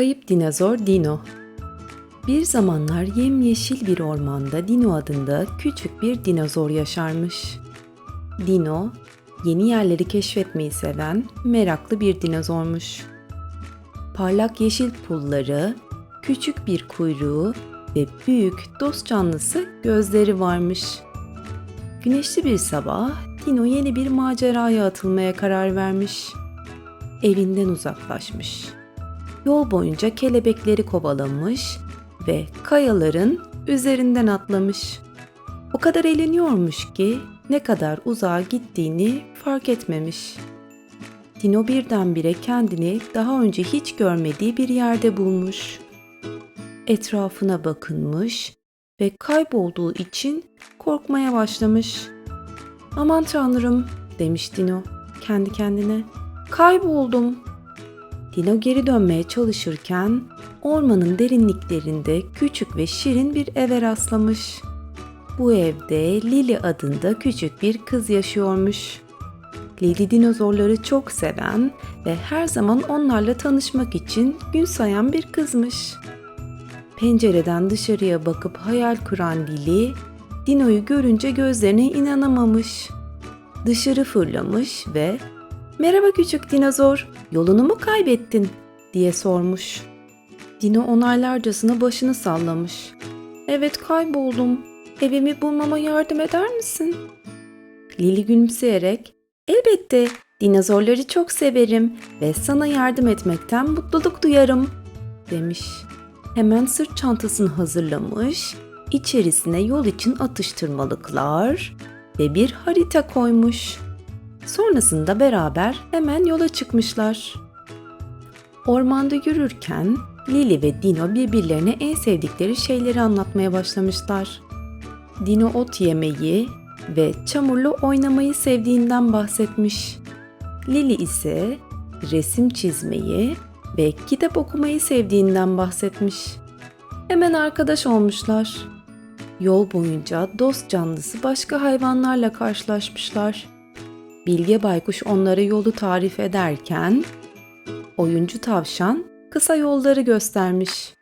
Kayıp dinozor Dino Bir zamanlar yemyeşil bir ormanda Dino adında küçük bir dinozor yaşarmış. Dino, yeni yerleri keşfetmeyi seven, meraklı bir dinozormuş. Parlak yeşil pulları, küçük bir kuyruğu ve büyük dost canlısı gözleri varmış. Güneşli bir sabah Dino yeni bir maceraya atılmaya karar vermiş. Evinden uzaklaşmış. Yol boyunca kelebekleri kovalamış ve kayaların üzerinden atlamış. O kadar eğleniyormuş ki ne kadar uzağa gittiğini fark etmemiş. Dino birdenbire kendini daha önce hiç görmediği bir yerde bulmuş. Etrafına bakınmış ve kaybolduğu için korkmaya başlamış. Aman tanrım demiş Dino kendi kendine. Kayboldum. Dino geri dönmeye çalışırken ormanın derinliklerinde küçük ve şirin bir eve rastlamış. Bu evde Lily adında küçük bir kız yaşıyormuş. Lily dinozorları çok seven ve her zaman onlarla tanışmak için gün sayan bir kızmış. Pencereden dışarıya bakıp hayal kuran Lily, Dino'yu görünce gözlerine inanamamış. Dışarı fırlamış ve "Merhaba küçük dinozor, yolunu mu kaybettin?" diye sormuş. Dino onaylarcasına başını sallamış. "Evet kayboldum. Evimi bulmama yardım eder misin?" Lili gülümseyerek "Elbette. Dinozorları çok severim ve sana yardım etmekten mutluluk duyarım." demiş. Hemen sırt çantasını hazırlamış, içerisine yol için atıştırmalıklar ve bir harita koymuş. Sonrasında beraber hemen yola çıkmışlar. Ormanda yürürken Lily ve Dino birbirlerine en sevdikleri şeyleri anlatmaya başlamışlar. Dino ot yemeyi ve çamurlu oynamayı sevdiğinden bahsetmiş. Lily ise resim çizmeyi ve kitap okumayı sevdiğinden bahsetmiş. Hemen arkadaş olmuşlar. Yol boyunca dost canlısı başka hayvanlarla karşılaşmışlar. Bilge Baykuş onlara yolu tarif ederken oyuncu tavşan kısa yolları göstermiş.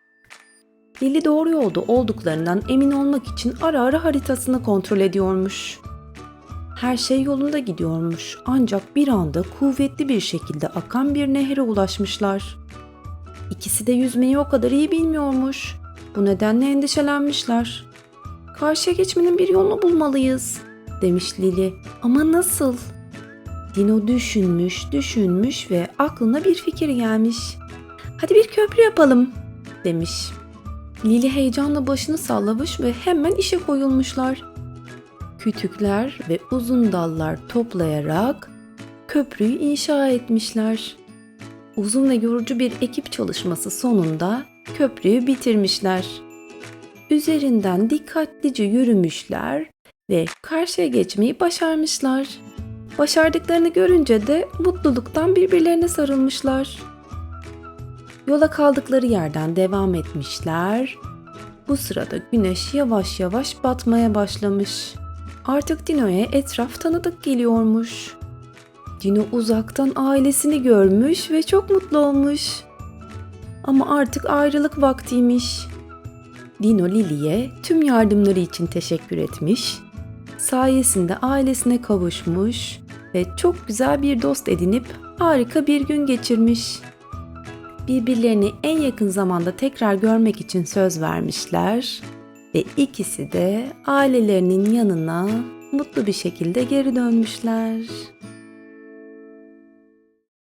Lili doğru yolda olduklarından emin olmak için ara ara haritasını kontrol ediyormuş. Her şey yolunda gidiyormuş ancak bir anda kuvvetli bir şekilde akan bir nehre ulaşmışlar. İkisi de yüzmeyi o kadar iyi bilmiyormuş. Bu nedenle endişelenmişler. Karşıya geçmenin bir yolunu bulmalıyız, demiş Lili. Ama nasıl? Dino düşünmüş, düşünmüş ve aklına bir fikir gelmiş. Hadi bir köprü yapalım, demiş. Lili heyecanla başını sallamış ve hemen işe koyulmuşlar. Kütükler ve uzun dallar toplayarak köprüyü inşa etmişler. Uzun ve yorucu bir ekip çalışması sonunda köprüyü bitirmişler. Üzerinden dikkatlice yürümüşler ve karşıya geçmeyi başarmışlar. Başardıklarını görünce de mutluluktan birbirlerine sarılmışlar. Yola kaldıkları yerden devam etmişler. Bu sırada güneş yavaş yavaş batmaya başlamış. Artık Dino'ya etraf tanıdık geliyormuş. Dino uzaktan ailesini görmüş ve çok mutlu olmuş. Ama artık ayrılık vaktiymiş. Dino Lily'ye tüm yardımları için teşekkür etmiş. Sayesinde ailesine kavuşmuş ve çok güzel bir dost edinip harika bir gün geçirmiş. Birbirlerini en yakın zamanda tekrar görmek için söz vermişler ve ikisi de ailelerinin yanına mutlu bir şekilde geri dönmüşler.